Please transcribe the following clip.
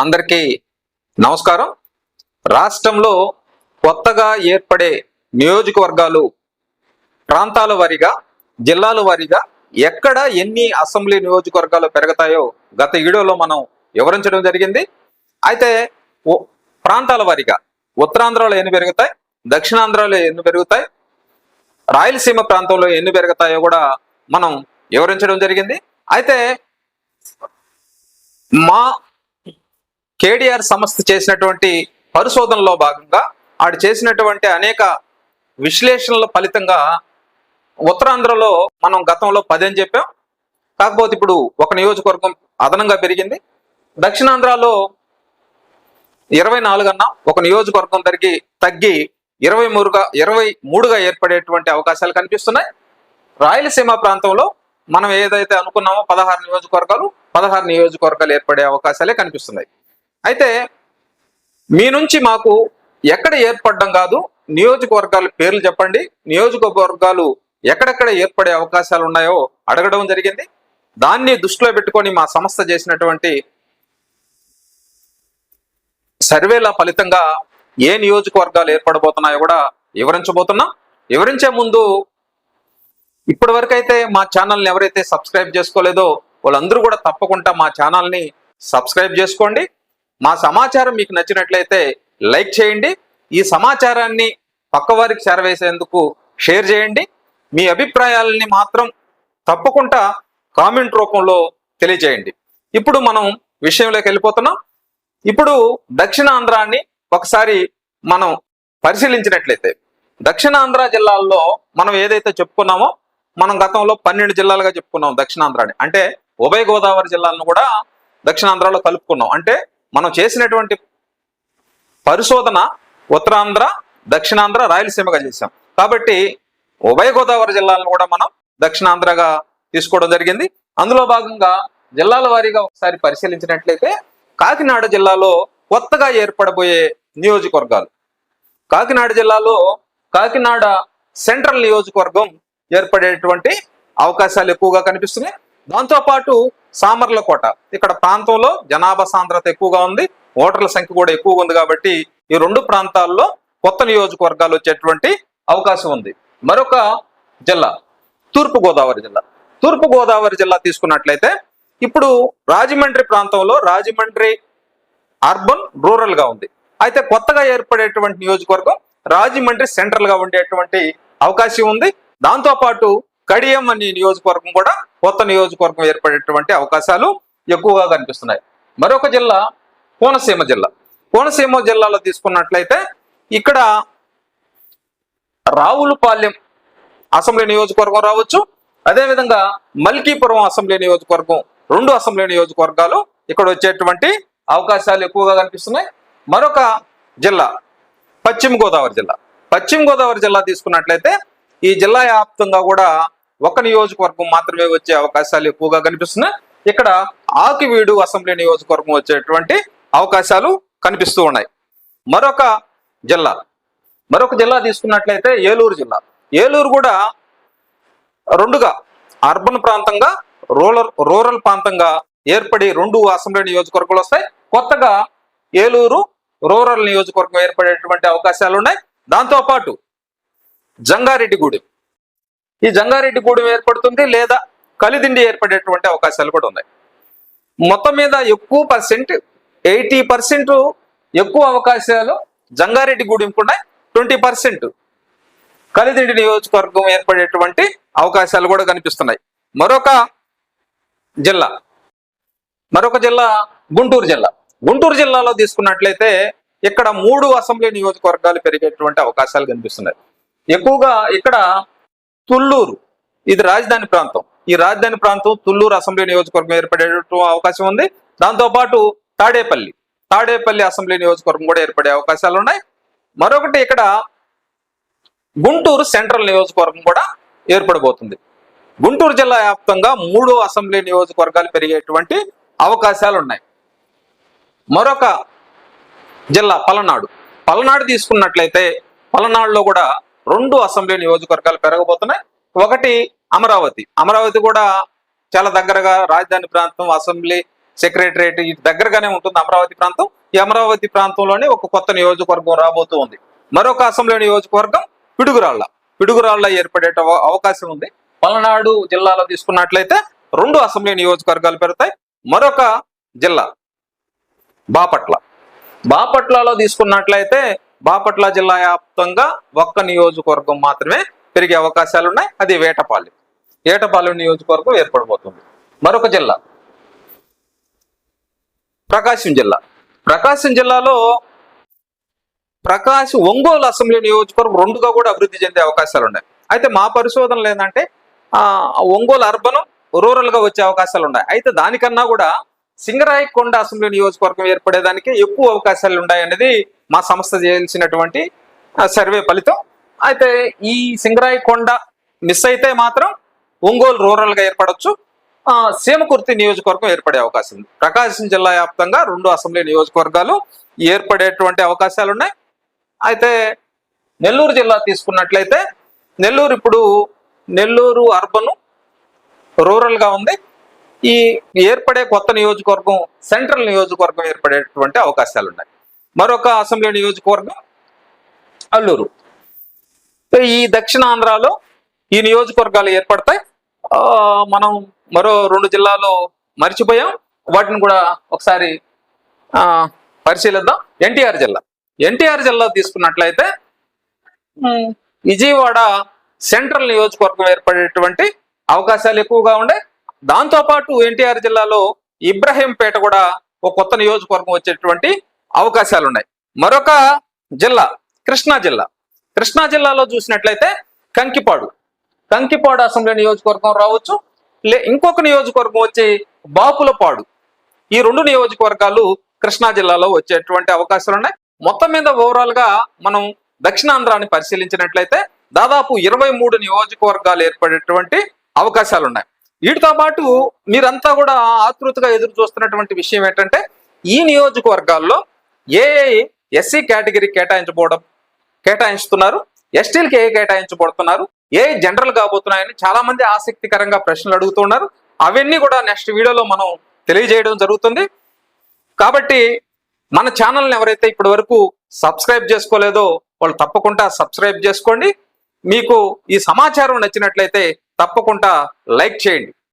అందరికీ నమస్కారం. రాష్ట్రంలో కొత్తగా ఏర్పడే నియోజకవర్గాలు ప్రాంతాల వారీగా జిల్లాల వారీగా ఎక్కడ ఎన్ని అసెంబ్లీ నియోజకవర్గాలు పెరుగుతాయో గత వీడియోలో మనం వివరించడం జరిగింది. అయితే ప్రాంతాల వారీగా ఉత్తరాంధ్రలో ఎన్ని పెరుగుతాయి దక్షిణాంధ్రలో ఎన్ని పెరుగుతాయి రాయలసీమ ప్రాంతంలో ఎన్ని పెరుగుతాయో కూడా మనం వివరించడం జరిగింది. అయితే మా కేడిఆర్ సంస్థ చేసినటువంటి పరిశోధనలో భాగంగా ఆడు చేసినటువంటి అనేక విశ్లేషణల ఫలితంగా ఉత్తరాంధ్రలో మనం గతంలో పది అని చెప్పాం. కాకపోతే ఇప్పుడు ఒక నియోజకవర్గం అదనంగా పెరిగింది. దక్షిణాంధ్రలో ఇరవై నాలుగు అన్నా ఒక నియోజకవర్గం తరిగి తగ్గి ఇరవై మూడుగా ఇరవై మూడుగా ఏర్పడేటువంటి అవకాశాలు కనిపిస్తున్నాయి. రాయలసీమ ప్రాంతంలో మనం ఏదైతే అనుకున్నామో పదహారు నియోజకవర్గాలు పదహారు నియోజకవర్గాలు ఏర్పడే అవకాశాలే కనిపిస్తున్నాయి. అయితే మీ నుంచి మాకు ఎక్కడ ఏర్పడడం కాదు నియోజకవర్గాల పేర్లు చెప్పండి. నియోజకవర్గాలు ఎక్కడెక్కడ ఏర్పడే అవకాశాలు ఉన్నాయో అడగడం జరిగింది. దాన్ని దృష్టిలో పెట్టుకొని మా సంస్థ చేసినటువంటి సర్వేల ఫలితంగా ఏ నియోజకవర్గాలు ఏర్పడబోతున్నాయో కూడా వివరించబోతున్నాం. వివరించే ముందు ఇప్పటి వరకు అయితే మా ఛానల్ని ఎవరైతే సబ్స్క్రైబ్ చేసుకోలేదో వాళ్ళందరూ కూడా తప్పకుండా మా ఛానల్ని సబ్స్క్రైబ్ చేసుకోండి. మా సమాచారం మీకు నచ్చినట్లయితే లైక్ చేయండి. ఈ సమాచారాన్ని పక్కవారికి చేరవేసేందుకు షేర్ చేయండి. మీ అభిప్రాయాలని మాత్రం తప్పకుండా కామెంట్ రూపంలో తెలియజేయండి. ఇప్పుడు మనం విషయంలోకి వెళ్ళిపోతున్నాం. ఇప్పుడు దక్షిణాంధ్రాన్ని ఒకసారి మనం పరిశీలించినట్లయితే దక్షిణాంధ్ర జిల్లాల్లో మనం ఏదైతే చెప్పుకున్నామో మనం గతంలో పన్నెండు జిల్లాలుగా చెప్పుకున్నాం దక్షిణాంధ్రాని. అంటే ఉభయ గోదావరి జిల్లాలను కూడా దక్షిణాంధ్రలో కలుపుకున్నాం. అంటే మనం చేసినటువంటి పరిశోధన ఉత్తరాంధ్ర దక్షిణాంధ్ర రాయలసీమగా చేశాం. కాబట్టి ఉభయ గోదావరి జిల్లాలను కూడా మనం దక్షిణాంధ్రగా తీసుకోవడం జరిగింది. అందులో భాగంగా జిల్లాల వారీగా ఒకసారి పరిశీలించినట్లయితే కాకినాడ జిల్లాలో కొత్తగా ఏర్పడబోయే నియోజకవర్గాలు. కాకినాడ జిల్లాలో కాకినాడ సెంట్రల్ నియోజకవర్గం ఏర్పడేటువంటి అవకాశాలు ఎక్కువగా కనిపిస్తున్నాయి. దాంతోపాటు సామర్లకోట ఇక్కడ ప్రాంతంలో జనాభా సాంద్రత ఎక్కువగా ఉంది. ఓటర్ల సంఖ్య కూడా ఎక్కువగా ఉంది కాబట్టి ఈ రెండు ప్రాంతాల్లో కొత్త నియోజకవర్గాలు వచ్చేటువంటి అవకాశం ఉంది. మరొక జిల్లా తూర్పుగోదావరి జిల్లా. తూర్పుగోదావరి జిల్లా తీసుకున్నట్లయితే ఇప్పుడు రాజమండ్రి ప్రాంతంలో రాజమండ్రి అర్బన్ రూరల్గా ఉంది. అయితే కొత్తగా ఏర్పడేటువంటి నియోజకవర్గం రాజమండ్రి సెంట్రల్గా ఉండేటువంటి అవకాశం ఉంది. దాంతో పాటు కడియం అనే నియోజకవర్గం కూడా కొత్త నియోజకవర్గం ఏర్పడేటువంటి అవకాశాలు ఎక్కువగా కనిపిస్తున్నాయి. మరొక జిల్లా కోనసీమ జిల్లా. కోనసీమ జిల్లాలో తీసుకున్నట్లయితే ఇక్కడ రావులపాలెం అసెంబ్లీ నియోజకవర్గం రావచ్చు. అదేవిధంగా మల్కీపురం అసెంబ్లీ నియోజకవర్గం రెండు అసెంబ్లీ నియోజకవర్గాలు ఇక్కడ వచ్చేటువంటి అవకాశాలు ఎక్కువగా కనిపిస్తున్నాయి. మరొక జిల్లా పశ్చిమ గోదావరి జిల్లా. పశ్చిమ గోదావరి జిల్లా తీసుకున్నట్లయితే ఈ జిల్లా వ్యాప్తంగా కూడా ఒక నియోజకవర్గం మాత్రమే వచ్చే అవకాశాలు ఎక్కువగా కనిపిస్తున్నాయి. ఇక్కడ ఆకివీడు అసెంబ్లీ నియోజకవర్గం వచ్చేటువంటి అవకాశాలు కనిపిస్తూ ఉన్నాయి. మరొక జిల్లా మరొక జిల్లా తీసుకున్నట్లయితే ఏలూరు జిల్లా. ఏలూరు కూడా రెండుగా అర్బన్ ప్రాంతంగా రూరల్ రూరల్ ప్రాంతంగా ఏర్పడి రెండు అసెంబ్లీ నియోజకవర్గాలు వస్తాయి. కొత్తగా ఏలూరు రూరల్ నియోజకవర్గం ఏర్పడేటువంటి అవకాశాలు ఉన్నాయి. దాంతోపాటు జంగారెడ్డిగూడెం. ఈ జంగారెడ్డి గూడెం ఏర్పడుతుంది లేదా కలిదిండి ఏర్పడేటువంటి అవకాశాలు కూడా ఉన్నాయి. మొత్తం మీద ఎక్కువ పర్సెంట్ ఎయిటీ పర్సెంట్ ఎక్కువ అవకాశాలు జంగారెడ్డి ఉన్నాయి. ట్వంటీ పర్సెంట్ కలిదిండి నియోజకవర్గం ఏర్పడేటువంటి అవకాశాలు కూడా కనిపిస్తున్నాయి. మరొక జిల్లా మరొక జిల్లా గుంటూరు జిల్లా. గుంటూరు జిల్లాలో తీసుకున్నట్లయితే ఇక్కడ మూడు అసెంబ్లీ నియోజకవర్గాలు పెరిగేటువంటి అవకాశాలు కనిపిస్తున్నాయి. ఎక్కువగా ఇక్కడ తుళ్ళూరు. ఇది రాజధాని ప్రాంతం. ఈ రాజధాని ప్రాంతం తుళ్ళూరు అసెంబ్లీ నియోజకవర్గం ఏర్పడే అవకాశం ఉంది. దాంతోపాటు తాడేపల్లి. తాడేపల్లి అసెంబ్లీ నియోజకవర్గం కూడా ఏర్పడే అవకాశాలు ఉన్నాయి. మరొకటి ఇక్కడ గుంటూరు సెంట్రల్ నియోజకవర్గం కూడా ఏర్పడబోతుంది. గుంటూరు జిల్లా వ్యాప్తంగా మూడు అసెంబ్లీ నియోజకవర్గాలు పెరిగేటువంటి అవకాశాలు ఉన్నాయి. మరొక జిల్లా పలనాడు. పలనాడు తీసుకున్నట్లయితే పలనాడులో కూడా రెండు అసెంబ్లీ నియోజకవర్గాలు పెరగబోతున్నాయి. ఒకటి అమరావతి. అమరావతి కూడా చాలా దగ్గరగా రాజధాని ప్రాంతం అసెంబ్లీ సెక్రటరేట్ ఇటు దగ్గరగానే ఉంటుంది అమరావతి ప్రాంతం. ఈ అమరావతి ప్రాంతంలోనే ఒక కొత్త నియోజకవర్గం రాబోతూ ఉంది. మరొక అసెంబ్లీ నియోజకవర్గం పిడుగురాళ్ళ పిడుగురాళ్ళ ఏర్పడే అవకాశం ఉంది. పల్నాడు జిల్లాలో తీసుకున్నట్లయితే రెండు అసెంబ్లీ నియోజకవర్గాలు పెడతాయి మరొక జిల్లా బాపట్ల. బాపట్లలో తీసుకున్నట్లయితే బాపట్ల జిల్లా వ్యాప్తంగా ఒక్క నియోజకవర్గం మాత్రమే పెరిగే అవకాశాలు ఉన్నాయి అది వేటపాలెం. ఏటపాలెం నియోజకవర్గం ఏర్పడబోతుంది. మరొక జిల్లా. ప్రకాశం జిల్లా. ప్రకాశం జిల్లాలో ప్రకాశం ఒంగోలు అసెంబ్లీ నియోజకవర్గం రెండుగా కూడా అభివృద్ధి చెందే అవకాశాలు ఉన్నాయి అయితే మా పరిశోధనలు ఏంటంటే ఆ, ఒంగోలు అర్బన్ రూరల్గా వచ్చే అవకాశాలు ఉన్నాయి అయితే దానికన్నా కూడా సింగరాయకొండ అసెంబ్లీ నియోజకవర్గం ఏర్పడేదానికి ఎక్కువ అవకాశాలు ఉన్నాయనేది మా సంస్థ చేయాల్సినటువంటి సర్వే ఫలితం. అయితే ఈ సింగరాయకొండ మిస్ అయితే మాత్రం ఒంగోలు రూరల్గా ఏర్పడవచ్చు సీమకుర్తి నియోజకవర్గం ఏర్పడే అవకాశం ఉంది. ప్రకాశం జిల్లా వ్యాప్తంగా రెండు అసెంబ్లీ నియోజకవర్గాలు ఏర్పడేటువంటి అవకాశాలు ఉన్నాయి. అయితే నెల్లూరు జిల్లా తీసుకున్నట్లయితే నెల్లూరు ఇప్పుడు నెల్లూరు అర్బన్ రూరల్గా ఉంది. ఈ ఏర్పడే కొత్త నియోజకవర్గం సెంట్రల్ నియోజకవర్గం ఏర్పడేటువంటి అవకాశాలు ఉన్నాయి మరొక అసెంబ్లీ నియోజకవర్గం అల్లూరు. ఈ దక్షిణాంధ్రలో ఈ నియోజకవర్గాలు ఏర్పడతాయి. మనం మరో రెండు జిల్లాలో మర్చిపోయాం. వాటిని కూడా ఒకసారి పరిశీలిద్దాం. ఎన్టీఆర్ జిల్లా. ఎన్టీఆర్ జిల్లా తీసుకున్నట్లయితే విజయవాడ సెంట్రల్ నియోజకవర్గం ఏర్పడేటువంటి అవకాశాలు ఎక్కువగా ఉండే. దాంతో పాటు ఎన్టీఆర్ జిల్లాలో ఇబ్రహీంపేట కూడా ఒక కొత్త నియోజకవర్గం వచ్చేటువంటి అవకాశాలు ఉన్నాయి మరొక జిల్లా కృష్ణా జిల్లా. కృష్ణా జిల్లాలో చూసినట్లయితే కంకిపాడు. కంకిపాడు అసెంబ్లీ నియోజకవర్గం రావచ్చు లే ఇంకొక నియోజకవర్గం వచ్చి బాపులపాడు. ఈ రెండు నియోజకవర్గాలు కృష్ణా జిల్లాలో వచ్చేటువంటి అవకాశాలు ఉన్నాయి మొత్తం మీద ఓవరాల్గా మనం దక్షిణాంధ్రాన్ని పరిశీలించినట్లయితే దాదాపు ఇరవై మూడు నియోజకవర్గాలు ఏర్పడేటువంటి అవకాశాలు ఉన్నాయి వీటితో పాటు మీరంతా కూడా ఆతృతగా ఎదురు చూస్తున్నటువంటి విషయం ఏంటంటే ఈ నియోజకవర్గాల్లో ఏ ఎస్సీ కేటగిరీ కేటాయించబోవడం కేటాయించుతున్నారు ఎస్టీలకి ఏ కేటాయించబడుతున్నారు ఏ జనరల్ కాబోతున్నాయని చాలా మంది ఆసక్తికరంగా ప్రశ్నలు అడుగుతున్నారు అవన్నీ కూడా నెక్స్ట్ వీడియోలో మనం తెలియజేయడం జరుగుతుంది. కాబట్టి మన ఛానల్ని ఎవరైతే ఇప్పటి వరకు సబ్స్క్రైబ్ చేసుకోలేదో వాళ్ళు తప్పకుండా సబ్స్క్రైబ్ చేసుకోండి. మీకు ఈ సమాచారం నచ్చినట్లయితే తప్పకుండా లైక్ చేయండి.